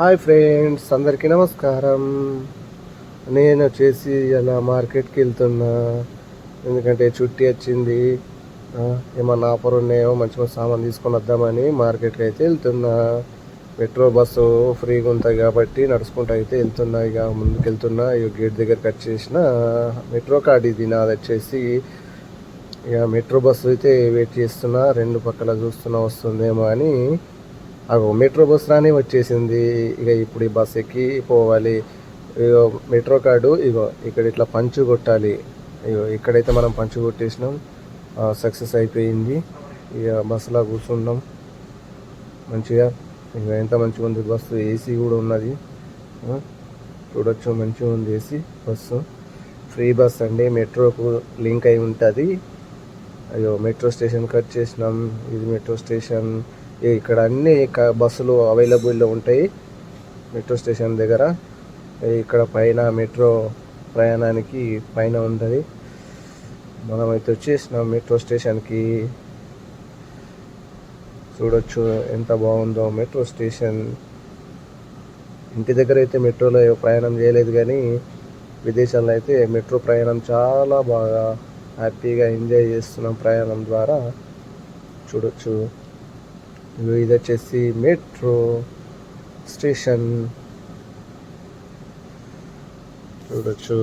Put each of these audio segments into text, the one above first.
Hi friends అందరికీ నమస్కారం. నేను వచ్చేసి అలా మార్కెట్కి వెళ్తున్నా. ఎందుకంటే చుట్టి వచ్చింది. ఏమన్నా ఆఫర్ ఉన్నాయో మంచి మంచి సామాన్ తీసుకొని వద్దామని మార్కెట్కి అయితే వెళ్తున్నా. మెట్రో బస్సు ఫ్రీగా ఉంటుంది కాబట్టి నడుచుకుంటూ అయితే వెళ్తున్నా. ఇక ముందుకు వెళ్తున్నా. ఇక గేట్ దగ్గరికి వచ్చేసిన. మెట్రో కార్డ్ ఇది నాది వచ్చేసి. ఇక మెట్రో బస్సు అయితే వెయిట్ చేస్తున్నా. రెండు పక్కల చూస్తున్నా వస్తుందేమో అని. అగో మెట్రో బస్ రాని వచ్చేసింది. ఇక ఇప్పుడు ఈ బస్ ఎక్కి పోవాలి. ఇగో మెట్రో కార్డు ఇగో ఇక్కడ ఇట్లా పంచు కొట్టాలి. ఇగో ఇక్కడైతే మనం పంచు కొట్టేసినాం. సక్సెస్ అయిపోయింది. ఇక బస్సులో కూర్చున్నాం. మంచిగా ఇక ఎంత మంచిగా ఉంది బస్సు ఏసీ కూడా ఉన్నది. చూడొచ్చు మంచిగా ఉంది ఏసీ బస్సు ఫ్రీ బస్ అండి. మెట్రోకు లింక్ అయి ఉంటుంది. అయ్యో మెట్రో స్టేషన్ కట్ చేసినాం. ఇది మెట్రో స్టేషన్ ఇక్కడ అన్ని క- బస్సులు అవైలబుల్లో ఉంటాయి. మెట్రో స్టేషన్ దగ్గర. ఇక్కడ పైన మెట్రో ప్రయాణానికి పైన ఉంటుంది. మనమైతే వచ్చేసినాం మెట్రో స్టేషన్కి. చూడొచ్చు ఎంత బాగుందో మెట్రో స్టేషన్. ఇంటి దగ్గర అయితే మెట్రోలో ప్రయాణం చేయలేదు కానీ విదేశాల్లో అయితే మెట్రో ప్రయాణం చాలా బాగా హ్యాపీగా ఎంజాయ్ చేస్తున్నాం ప్రయాణం ద్వారా. చూడొచ్చు. ఇది వచ్చేసి మెట్రో స్టేషన్. చూడొచ్చు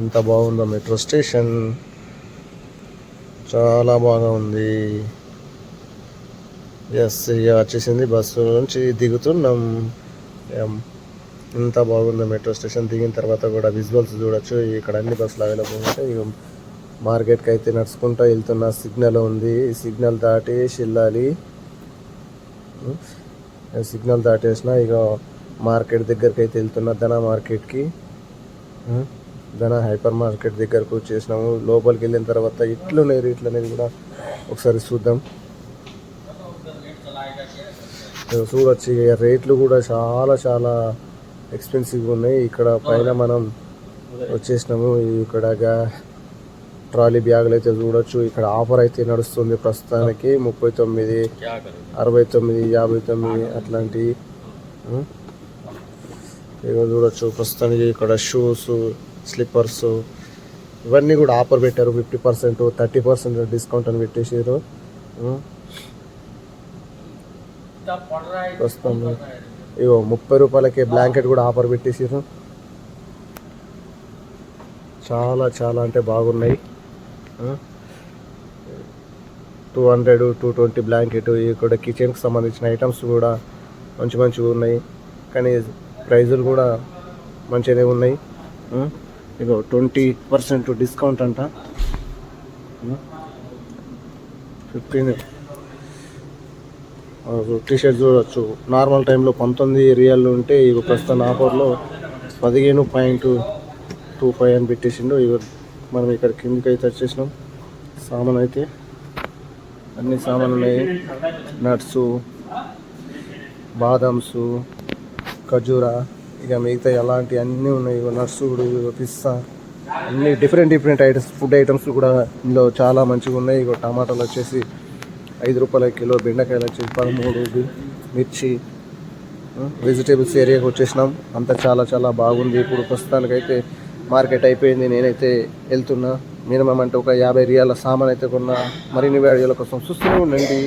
ఎంత బాగుందో మెట్రో స్టేషన్. చాలా బాగా ఉంది. ఎస్ ఇక వచ్చేసింది బస్సు నుంచి దిగుతున్నాం. ఇంత ఎంత బాగుందో మెట్రో స్టేషన్. దిగిన తర్వాత కూడా విజువల్స్ చూడొచ్చు. ఇక్కడ అన్ని బస్సులు అవైలబుల్ ఉంటాయి. మార్కెట్కి అయితే నడుచుకుంటూ వెళ్తున్న సిగ్నల్ ఉంది. ఈ సిగ్నల్ దాటేసి వెళ్ళాలి. సిగ్నల్ దాటేసిన ఇక మార్కెట్ దగ్గరికి అయితే వెళ్తున్నా ధన మార్కెట్కి? ధన హైపర్ మార్కెట్ దగ్గరకు వచ్చేసినాము. లోపలికి వెళ్ళిన తర్వాత ఇట్లున్నాయి రేట్లు అనేది కూడా ఒకసారి చూద్దాం. చూడొచ్చు. రేట్లు కూడా చాలా చాలా ఎక్స్పెన్సివ్గా ఉన్నాయి. ఇక్కడ పైన మనం వచ్చేసినాము. ఇక్కడ ట్రాలీ బ్యాగులు అయితే చూడొచ్చు. ఇక్కడ ఆఫర్ అయితే నడుస్తుంది ప్రస్తుతానికి. ముప్పై తొమ్మిది అరవై తొమ్మిది యాభై తొమ్మిది అట్లాంటి. ఇక చూడొచ్చు. ప్రస్తుతానికి ఇక్కడ షూస్ స్లిప్పర్స్ ఇవన్నీ కూడా ఆఫర్ పెట్టారు. Fifty percent thirty percent discount అని పెట్టేసారు ప్రస్తుతం ఇగో ముప్పై రూపాయలకే బ్లాంకెట్ కూడా ఆఫర్ పెట్టేసారు చాలా చాలా అంటే బాగున్నాయి. Two hundred two twenty blanket కూడా కిచెన్కి సంబంధించిన ఐటమ్స్ కూడా మంచి మంచిగా ఉన్నాయి. కానీ ప్రైజులు కూడా మంచిగానే ఉన్నాయి. ఇగో ట్వంటీ పర్సెంట్ డిస్కౌంట్ అంట. ఫిఫ్టీన్ టీ షర్ట్ చూడవచ్చు నార్మల్ టైంలో పంతొమ్మిది రియల్ ఉంటే ఇవి ప్రస్తుతం ఆఫర్లో పదిహేను పాయింట్ టూ ఫైవ్ అని పెట్టేసిండు. ఇవి మనం ఇక్కడ కిందికి అయితే వచ్చేసినాం. సామాన్ అయితే అన్ని సామాన్లు. ఉన్నాయి నట్స్ బాదమ్స్ ఖజూరా ఇక మిగతా ఎలాంటి అన్నీ ఉన్నాయి. నట్స్ కూడా పిస్తా. అన్ని different different items food items కూడా ఇందులో చాలా మంచిగా ఉన్నాయి. ఇక టమాటాలు వచ్చేసి ఐదు రూపాయల కిలో బెండకాయలు వచ్చేసి పదమూడు మిర్చి వెజిటేబుల్స్ ఏరియాకి వచ్చేసినాం. అంతా చాలా చాలా బాగుంది. ఇప్పుడు ప్రస్తుతానికైతే మార్కెట్ అయిపోయింది నేనైతే వెళ్తున్నా. మినిమం అంటే ఒక యాభై రియాల సామాన్ అయితే కొన్నా. మరిన్ని వీడియోల కోసం చూస్తూనే ఉండండి.